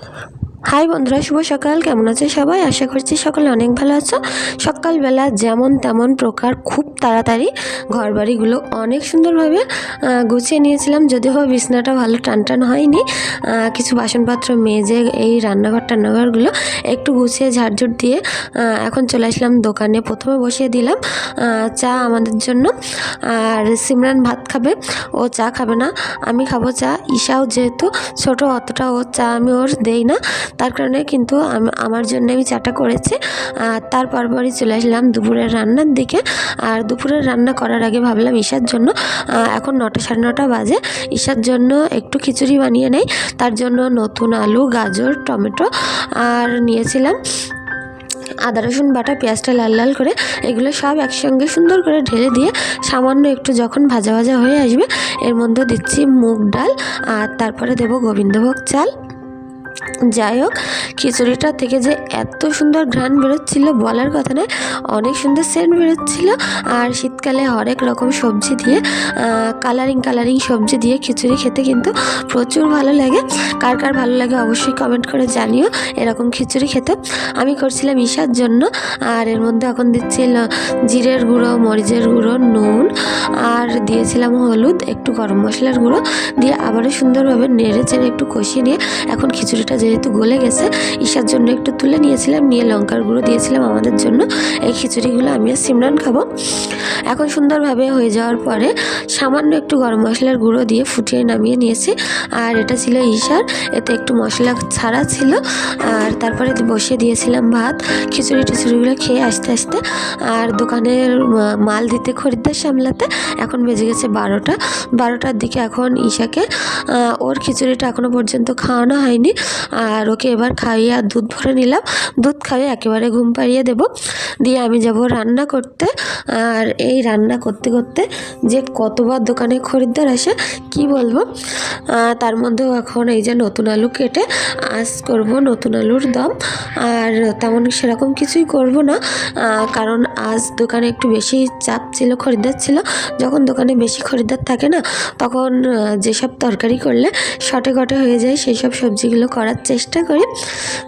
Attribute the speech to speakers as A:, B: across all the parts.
A: あ。হাই বন্ধুরা, শুভ সকাল। কেমন আছে সবাই? আশা করছি সকলে অনেক ভালো আছো। সকালবেলা যেমন তেমন প্রকার খুব তাড়াতাড়ি ঘর বাড়িগুলো অনেক সুন্দরভাবে গুছিয়ে নিয়েছিলাম। যদিও বিছনাটা ভালো টান টান হয়নি কিছু বাসনপত্র মেজে এই রান্নাঘর টান্নাঘরগুলো একটু গুছিয়ে ঝাড়ঝুট দিয়ে এখন চলে আসলাম দোকানে। প্রথমে বসিয়ে দিলাম চা আমাদের জন্য। আর সিমরান ভাত খাবে, ও চা খাবে না। আমি খাব চা। ঈশাও যেহেতু ছোট, অতটা ও চা আমি ওর দেই না। তার কারণে কিন্তু আমার জন্য আমি চাটা করেছি। আর তার পরপরই চলে আসলাম দুপুরের রান্নার দিকে। আর দুপুরের রান্না করার আগে ভাবলাম ঈশার জন্য এখন নটা সাড়ে নটা বাজে। ঈশার জন্য একটু খিচুড়ি বানিয়ে নেই। তার জন্য নতুন আলু, গাজর, টমেটো আর নিয়েছিলাম আদা, রসুন, বাটা, পেঁয়াজটা লাল লাল করে। এগুলো সব একসঙ্গে সুন্দর করে ঢেলে দিয়ে সামান্য একটু যখন ভাজা ভাজা হয়ে আসবে, এর মধ্যে দিচ্ছি মুগ ডাল আর তারপরে দেবো গোবিন্দভোগ চাল। যাই হোক, খিচুড়িটা থেকে যে এত সুন্দর ঘ্রাণ বেরোচ্ছিল বলার কথা নয়, অনেক সুন্দর সেন্ট বেরোচ্ছিল। আর শীতকালে হরেক রকম সবজি দিয়ে কালারিং কালারিং সবজি দিয়ে খিচুড়ি খেতে কিন্তু প্রচুর ভালো লাগে। কার কার ভালো লাগে অবশ্যই কমেন্ট করে জানিও, এরকম খিচুড়ি খেতে। আমি করছিলাম ঈশার জন্য, আর এর মধ্যে এখন দিচ্ছি জিরের গুঁড়ো, মরিচের গুঁড়ো, নুন, আর দিয়েছিলাম হলুদ, একটু গরম মশলার গুঁড়ো, দিয়ে আবারও সুন্দরভাবে নেড়ে চেড়ে একটু কষিয়ে নিয়ে এখন খিচুড়িটা যেহেতু গলে গেছে, ঈশার জন্য একটু তুলে নিয়েছিলাম, নিয়ে লঙ্কার গুঁড়ো দিয়েছিলাম আমাদের জন্য। এই খিচুড়িগুলো আমি আর সিমরান খাব। এখন সুন্দরভাবে হয়ে যাওয়ার পরে সামান্য একটু গরম মশলার গুঁড়ো দিয়ে ফুটিয়ে নামিয়ে নিয়েছি। আর এটা ছিল ঈশার, এতে একটু মশলা ছাড়া ছিল। আর তারপরে বসিয়ে দিয়েছিলাম ভাত। খিচুড়ি টিচুড়িগুলো খেয়ে আস্তে আস্তে, আর দোকানের মাল দিতে খরিদ্দার সামলাতে এখন বেজে গেছে বারোটা। বারোটার দিকে এখন ঈশাকে ওর খিচুড়িটা এখনও পর্যন্ত খাওয়ানো হয়নি। আর ওকে এবার খাইয়ে আর দুধ ভরে নিলাম। দুধ খাইয়ে একেবারে ঘুম পাড়িয়ে দেবো। দিয়ে আমি যাব রান্না করতে। আর এই রান্না করতে করতে যে কতবার দোকানে খরিদ্দার আসে, কি বলব? তার মধ্যেও এখন এই যে নতুন আলু কেটে আজ করব নতুন আলুর দম। আর তেমন সেরকম কিছুই করব না। কারণ আজ দোকানে একটু বেশি চাপ ছিল, খরিদ্দার ছিল। যখন দোকানে বেশি খরিদ্দার থাকে না, তখন যেসব তরকারি করলে শটে ঘটে হয়ে যায়, সেই সব সবজিগুলো করার চেষ্টা করি।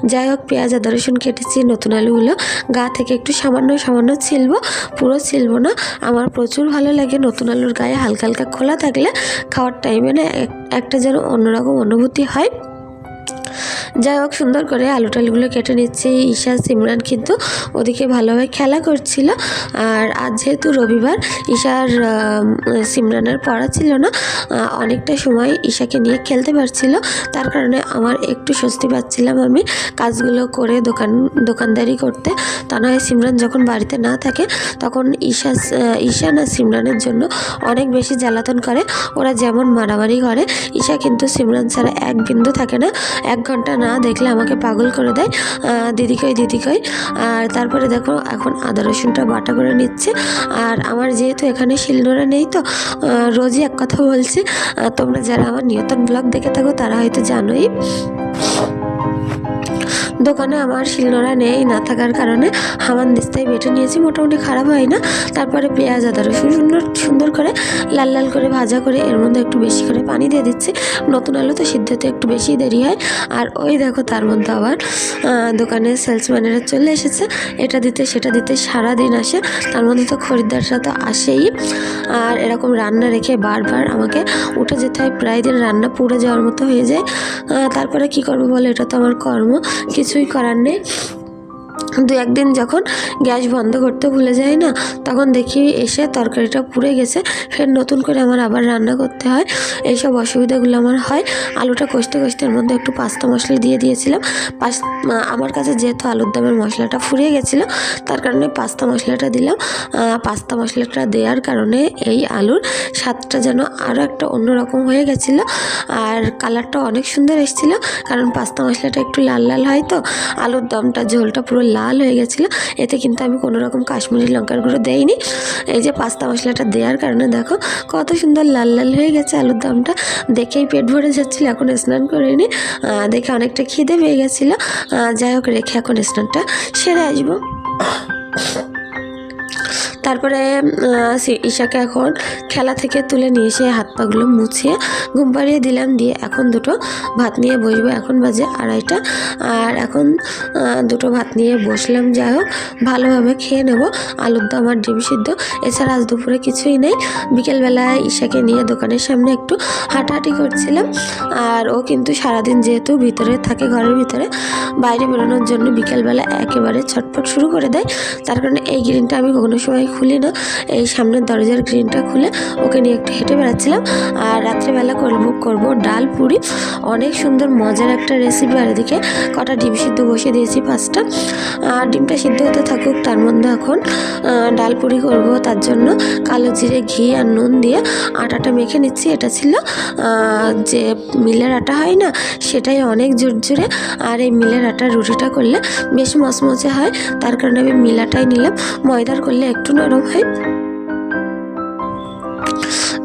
A: যাই হোক, পেঁয়াজ আদা রসুন কেটেছি, নতুন আলুগুলো গা থেকে একটু সামান্য সামান্য ছিলবো, পুরো ছিলবো না। আমার প্রচুর ভালো লাগে নতুন আলুর গায়ে হালকা হালকা খোলা থাকলে, খাওয়ার টাইমে না এক- একটা যেন অন্যরকম অনুভূতি হয়। যাই হোক, সুন্দর করে আলু টালুগুলো কেটে নিচ্ছে। ঈশা, সিমরান কিন্তু ওদিকে ভালোভাবে খেলা করছিল। আর আজ যেহেতু রবিবার, ঈশার সিমরানের পড়া ছিল না অনেকটা সময় ঈশাকে নিয়ে খেলতে পারছিল। তার কারণে আমার একটু স্বস্তি পাচ্ছিলাম আমি কাজগুলো করে দোকান, দোকানদারি করতে। তা নয় সিমরান যখন বাড়িতে না থাকে, তখন ঈশা ঈশা না সিমরানের জন্য অনেক বেশি জ্বালাতন করে। ওরা যেমন মারামারি করে, ঈশা কিন্তু সিমরান ছাড়া এক বিন্দু থাকে না। এক ঘণ্টা না দেখলে আমাকে পাগল করে দেয়। আহ, দিদি কই দিদি কই? আর তারপরে দেখো এখন আদা রসুনটা বাটা করে নিচ্ছে। আর আমার যেহেতু এখানে শিলনোড়া নেই তো রোজই এক কথা বলছি তোমরা যারা আমার নিয়তন ব্লগ দেখে থাকো তারা হয়তো জানোই। দোকানে আমার শিলনোড়া নেই, না থাকার কারণে হামান দিস্তায় বেটে নিয়েছি, মোটামুটি খারাপ হয় না। তারপরে পেঁয়াজ, আদা, রসুন সুন্দর সুন্দর করে, লাল লাল করে ভাজা করে এর মধ্যে একটু বেশি করে পানি দিয়ে দিচ্ছি। নতুন আলু তো সিদ্ধ হতে একটু বেশি দেরি হয়। আর ওই দেখো তার মধ্যে আবার দোকানে সেলসম্যানেরা চলে এসেছে। এটা দিতে, সেটা দিতে সারা দিন আসে। তার মধ্যে তো খরিদ্দাররা তো আসেই। আর এরকম রান্না রেখে বারবার আমাকে উঠে যেতে হয়। প্রায় দিন রান্না পুড়ে যাওয়ার মতো হয়ে যায়। তারপরে কি করব বলে? এটা তো আমার কর্ম। কিছুই করার নেই। দু একদিন যখন গ্যাস বন্ধ করতে ভুলে যাই না, তখন দেখি এসে তরকারিটা পুড়ে গেছে, ফের নতুন করে আমার আবার রান্না করতে হয়। এইসব অসুবিধাগুলো আমার হয়। আলুটা কষতে কষতে এর মধ্যে একটু পাস্তা মশলা দিয়ে দিয়েছিলাম। পাস আমার কাছে যেহেতু আলুর দমের মশলাটা ফুরিয়ে গেছিল, তার কারণে পাস্তা মশলাটা দিলাম। পাস্তা মশলাটা দেওয়ার কারণে এই আলুর স্বাদটা যেন আরও একটা অন্যরকম হয়ে গেছিল। আর কালারটা অনেক সুন্দর এসেছিল, কারণ পাস্তা মশলাটা একটু লাল লাল হয় তো, আলুর দমটা ঝোলটা পুরো লাল হয়ে গেছিল। এতে কিন্তু আমি কোনো রকম কাশ্মীরি লঙ্কার গুঁড়ো দেইনি। এই যে পাস্তা মশলাটা দেওয়ার কারণে দেখো, কত সুন্দর লাল লাল হয়ে গেছে আলুর দমটা। দেখেই পেট ভরে যাচ্ছিল, এখন স্নান করিনি। দেখে অনেকটা খিদে পেয়ে গেছিল। যাই হোক, রেখে এখন স্নানটা সেরে আসব। তারপরে ঈশাকে এখন খেলা থেকে তুলে নিয়ে এসে হাত পাগুলো মুছিয়ে ঘুম পাড়িয়ে দিলাম দিয়ে এখন দুটো ভাত নিয়ে বসবো। এখন বাজে আড়াইটা। আর এখন দুটো ভাত নিয়ে বসলাম। যাই হোক, ভালোভাবে খেয়ে নেব। আলুর দম আর ডিম সিদ্ধ। এছাড়া আজ দুপুরে কিছুই নেই। বিকেলবেলায় ঈশাকে নিয়ে দোকানের সামনে একটু হাঁটাহাঁটি করছিলাম। আর ও কিন্তু সারাদিন যেহেতু ভিতরে থাকে ঘরের ভিতরে, বাইরে বেরোনোর জন্য বিকেলবেলা একেবারে ছটফট শুরু করে দেয়। তার কারণে এই গ্রিনটা আমি কোনো সময় খুলি না। এই সামনের দরজার গ্রিনটা খুলে ওকে নিয়ে একটু হেঁটে বেড়াচ্ছিলাম। আর রাত্রেবেলা করব করব ডাল, পুরি। অনেক সুন্দর, মজার একটা রেসিপি আর এদিকে কটা ডিম সিদ্ধ বসিয়ে দিয়েছি পাঁচটা। আর ডিমটা সিদ্ধ হতে থাকুক, তার মধ্যে এখন ডাল, পুরি করব। তার জন্য কালো জিরে, ঘি আর নুন দিয়ে আটাটা মেখে নিচ্ছি। এটা ছিল যে মিলের আটা হয় না, সেটাই অনেক জোরজোরে আর এই মিলের আটার রুটিটা করলে বেশ মচমচে হয়। তার কারণে আমি মিলাটাই নিলাম। ময়দার করলে একটু নরম হয়।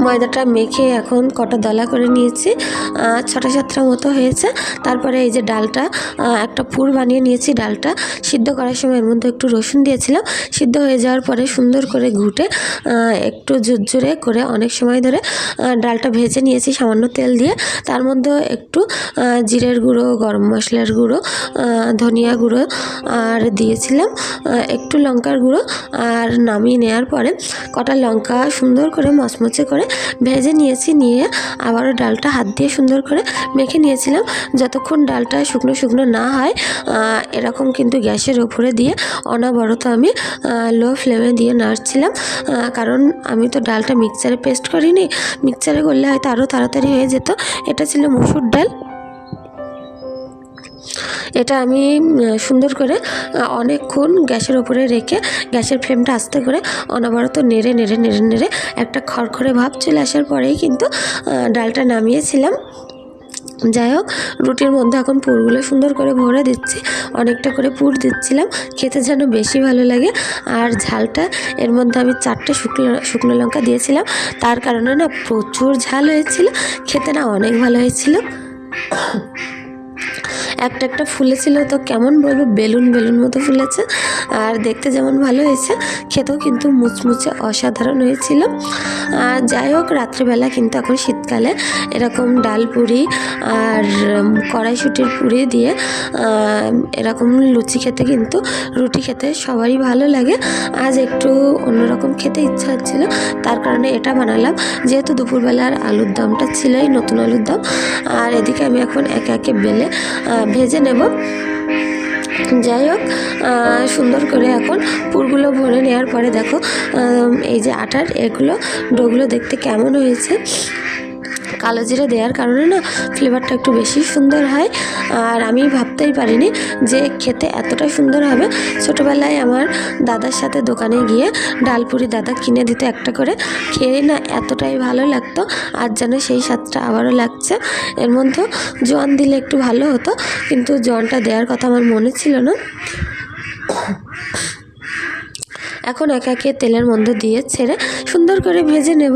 A: ময়দাটা মেখে এখন কটা দলা করে নিয়েছি ছটা সাতটা মতো হয়েছে। তারপরে এই যে ডালটা একটা পুর বানিয়ে নিয়েছি ডালটা। সিদ্ধ করার সময় এর মধ্যে একটু রসুন দিয়েছিলাম। সিদ্ধ হয়ে যাওয়ার পরে সুন্দর করে ঘুটে একটু ঝুরঝুরে করে অনেক সময় ধরে ডালটা ভেজে নিয়েছি সামান্য তেল দিয়ে। তার মধ্যে একটু জিরের গুঁড়ো, গরম মশলার গুঁড়ো ধনিয়া গুঁড়ো আর দিয়েছিলাম একটু লঙ্কার গুঁড়ো। আর নামিয়ে নেওয়ার পরে কটা লঙ্কা সুন্দর করে মচমচে করে ভেজে নিয়েছি, নিয়ে আবারও ডালটা হাত দিয়ে সুন্দর করে মেখে নিয়েছিলাম। যতক্ষণ ডালটা শুকনো শুকনো না হয় এরকম কিন্তু গ্যাসের ওপরে দিয়ে অনবরত আমি লো ফ্লেমে দিয়ে নাড়ছিলাম। কারণ আমি তো ডালটা মিক্সারে পেস্ট করিনি। মিক্সারে করলে হয়তো আরও তাড়াতাড়ি হয়ে যেত। এটা ছিল মুসুর ডাল। এটা আমি সুন্দর করে অনেকক্ষণ গ্যাসের ওপরে রেখে, গ্যাসের ফ্লেমটা আস্তে করে অনবরত নেড়ে নেড়ে নেড়ে নেড়ে একটা খড়খড়ে ভাব চলে আসার পরেই কিন্তু ডালটা নামিয়েছিলাম। যাই হোক, রুটির মধ্যে এখন পুরগুলো সুন্দর করে ভরে দিচ্ছি, অনেকটা করে পুর দিচ্ছিলাম, খেতে যেন বেশি ভালো লাগে। আর ঝালটা, এর মধ্যে আমি চারটে শুকনো শুকনো লঙ্কা দিয়েছিলাম, তার কারণে না প্রচুর ঝাল হয়েছিল, খেতে না অনেক ভালো হয়েছিল। একটা একটা ফুলেছিল তো কেমন বলব, বেলুন বেলুন মতো ফুলেছে। আর দেখতে যেমন ভালো হয়েছে, খেতেও কিন্তু মুচমুচে অসাধারণ হয়েছিল। আর যাই হোক, রাত্রিবেলা কিন্তু এখন শীতকালে এরকম ডাল পুরি আর কড়াইশুটির পুরি দিয়ে এরকম লুচি খেতে কিন্তু রুটি খেতে সবারই ভালো লাগে। আজ একটু অন্যরকম খেতে ইচ্ছা হচ্ছিল, তার কারণে এটা বানালাম। যেহেতু দুপুরবেলার আলুর দমটা ছিলই নতুন আলুর দম, আর এদিকে আমি এখন একে একে বেলে ভেজে নেব। যাই হোক সুন্দর করে এখন পুরগুলো ভরে নেওয়ার পরে দেখো এই যে আটার এগুলো, ডোগুলো দেখতে কেমন হয়েছে। কালো জিরে দেওয়ার কারণে না ফ্লেভারটা একটু বেশি সুন্দর হয়। আর আমি ভাবতেই পারিনি যে খেতে এতটাই সুন্দর হবে। ছোটোবেলায় আমার দাদার সাথে দোকানে গিয়ে ডালপুরি দাদা কিনে দিত একটা করে। খেয়ে না এতটাই ভালো লাগতো আর যেন সেই স্বাদটা আবারও লাগছে। এর মধ্যে জোয়ান দিলে একটু ভালো হতো, কিন্তু জোয়ানটা দেওয়ার কথা আমার মনে ছিল না। এখন একে একে তেলের মধ্যে দিয়ে ছেড়ে সুন্দর করে ভেজে নেব।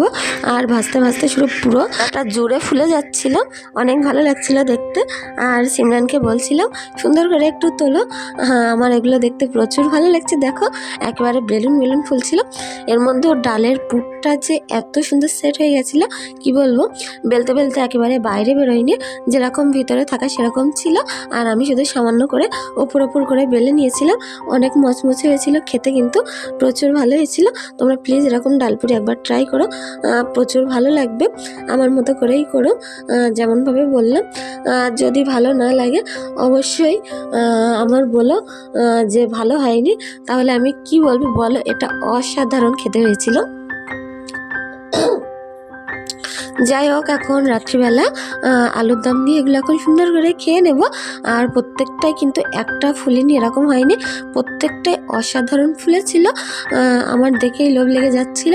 A: আর ভাজতে ভাজতে শুরু পুরো একটা জুড়ে ফুলে যাচ্ছিল। অনেক ভালো লাগছিল দেখতে। আর সিমরানকে বলছিলাম, সুন্দর করে একটু তোলো। হ্যাঁ আমার এগুলো দেখতে প্রচুর ভালো লাগছে। দেখো, একেবারে বেলুন বেলুন ফুলছিল। এর মধ্যেও ডালের পুরটা যে এত সুন্দর সেট হয়ে গেছিল, কি বলব? বেলতে বেলতে একেবারে বাইরে বেরোয়নি। যেরকম ভিতরে থাকা সেরকম ছিল। আর আমি শুধু সামান্য করে ওপর ওপর করে বেলে নিয়েছিলাম। অনেক মচমচে হয়েছিল খেতে কিন্তু। প্রচুর ভালো হয়েছিল। তোমরা প্লিজ এরকম ডালপুরি একবার ট্রাই করো। প্রচুর ভালো লাগবে। আমার মতো করেই করো। যেমনভাবে বললাম। যদি ভালো না লাগে, অবশ্যই আমার বলো যে ভালো হয়নি, তাহলে আমি কি বলব বলো? এটা অসাধারণ খেতে হয়েছিল। যাই হোক, এখন রাত্রিবেলা আলুর দম দিয়ে এগুলো এখন সুন্দর করে খেয়ে নেব। আর প্রত্যেকটাই কিন্তু একটা ফুলিনি, এরকম হয়নি। প্রত্যেকটাই অসাধারণ ফুলেছিল ছিল। আমার দেখেই লোভ লেগে যাচ্ছিল।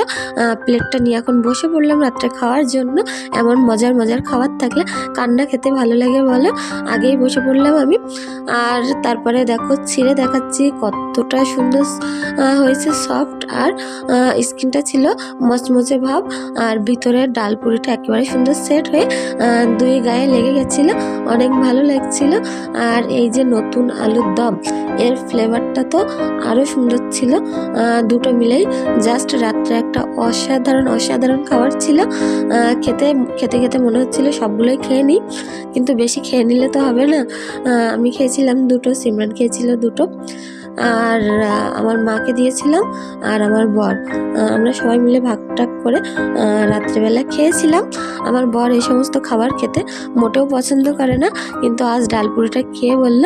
A: প্লেটটা নিয়ে এখন বসে পড়লাম রাত্রে খাওয়ার জন্য। এমন মজার মজার খাবার থাকলে কান্না খেতে ভালো লাগে বলো। আগেই বসে পড়লাম আমি। আর তারপরে দেখো, ছিঁড়ে দেখাচ্ছি কতটা সুন্দর হয়েছে সফট। আর স্কিনটা ছিল মচমচে ভাব। আর ভিতরের ডাল পুরিটা একেবারে সুন্দর সেট হয়ে দুই গায়ে লেগে গেছিল। অনেক ভালো লাগছিল। আর এই যে নতুন আলুর দম, এর ফ্লেভারটা তো আরও সুন্দর ছিল। দুটো মিলেই জাস্ট রাত্রে একটা অসাধারণ অসাধারণ খাবার ছিল। খেতে খেতে খেতে মনে হচ্ছিল সবগুলোই খেয়ে নিই, কিন্তু বেশি খেয়ে নিলে তো হবে না। আমি খেয়েছিলাম দুটো, সিমরান খেয়েছিল দুটো। আর আমার মাকে দিয়েছিলাম আর আমার বর। আমরা সবাই মিলে ভাগ টাগ করে রাত্রেবেলা খেয়েছিলাম। আমার বর এই সমস্ত খাবার খেতে মোটেও পছন্দ করে না, কিন্তু আজ ডালপুরিটা খেয়ে বলল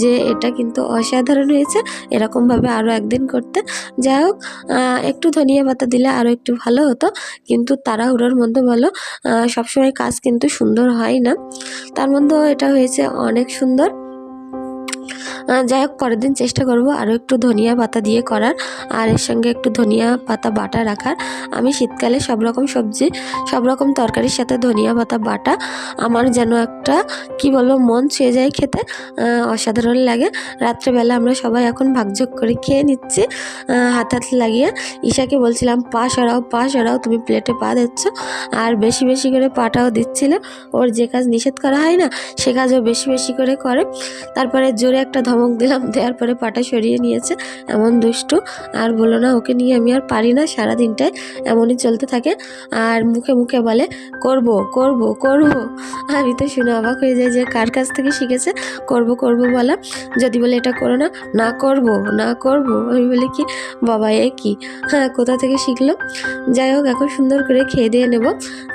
A: যে এটা কিন্তু অসাধারণ হয়েছে, এরকমভাবে আরও একদিন করতে। যাই হোক একটু ধনিয়া পাতা দিলে আরও একটু ভালো হতো, কিন্তু তাড়াহুড়োর মধ্যে বলো সবসময় কাজ কিন্তু সুন্দর হয় না। তার মধ্যেও এটা হয়েছে অনেক সুন্দর। যাই হোক, পরের দিন চেষ্টা করব আরও একটু ধনিয়া পাতা দিয়ে করার, আর এর সঙ্গে একটু ধনিয়া পাতা বাটা রাখার। আমি শীতকালে সব রকম সবজি, সব রকম তরকারির সাথে ধনিয়া পাতা বাটা, আমার যেন একটা, কি বলব, মন ছুঁয়ে যায় খেতে অসাধারণ লাগে। রাত্রেবেলা আমরা সবাই এখন ভাগযোগ করে খেয়ে নিচ্ছি হাত হাত লাগিয়ে। ঈশাকে বলছিলাম, পা সরাও পা সরাও, তুমি প্লেটে পা দিচ্ছ। আর বেশি বেশি করে পাটাও দিচ্ছিল। ওর যে কাজ নিষেধ করা হয় না, সে কাজও বেশি বেশি করে করে। তারপরে জোরে একটা ধমক দিলাম, দেওয়ার পরে পাটা সরিয়ে নিয়েছে এমন দুষ্টু। আর বলো না, ওকে নিয়ে আমি আর পারি না সারা দিনটায় এমনই চলতে থাকে। আর মুখে মুখে বলে, করব করব করব। আমি তো শুনে অবাক হয়ে যাই যে কার কাছ থেকে শিখেছে, করব করব বলা। যদি বলে, এটা করো না না করব না করব। আমি বলি, কি বাবা, এ কি? হ্যাঁ কোথা থেকে শিখলো? যাই হোক, এখন সুন্দর করে খেয়ে দিয়ে নেব।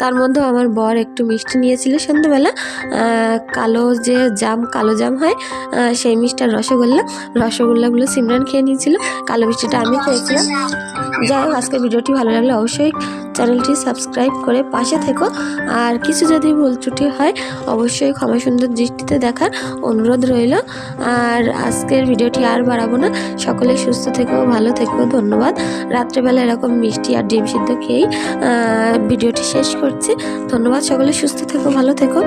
A: তার মধ্যেও আমার বর একটু মিষ্টি নিয়েছিল সন্ধ্যেবেলা। কালো যে জাম, কালো জাম হয় সেই মিষ্টি রসগোল্লা। রসগোল্লাগুলো সিমরান খেয়ে নিয়েছিল। কালো মিষ্টিটা আমি খেয়েছিলাম। যাই হোক, আজকের ভিডিওটি ভালো লাগলে অবশ্যই চ্যানেলটি সাবস্ক্রাইব করে পাশে থেকো। আর কিছু যদি ভুল ত্রুটি হয়, অবশ্যই ক্ষমা সুন্দর দৃষ্টিতে দেখার অনুরোধ রইল। আর আজকের ভিডিওটি আর বাড়াবো না। সকলে সুস্থ থেকো, ভালো থেকো, ধন্যবাদ। রাত্রেবেলা এরকম মিষ্টি আর ডিম সিদ্ধ খেয়েই ভিডিওটি শেষ করছি। ধন্যবাদ, সকলে সুস্থ থেকো, ভালো থেকো।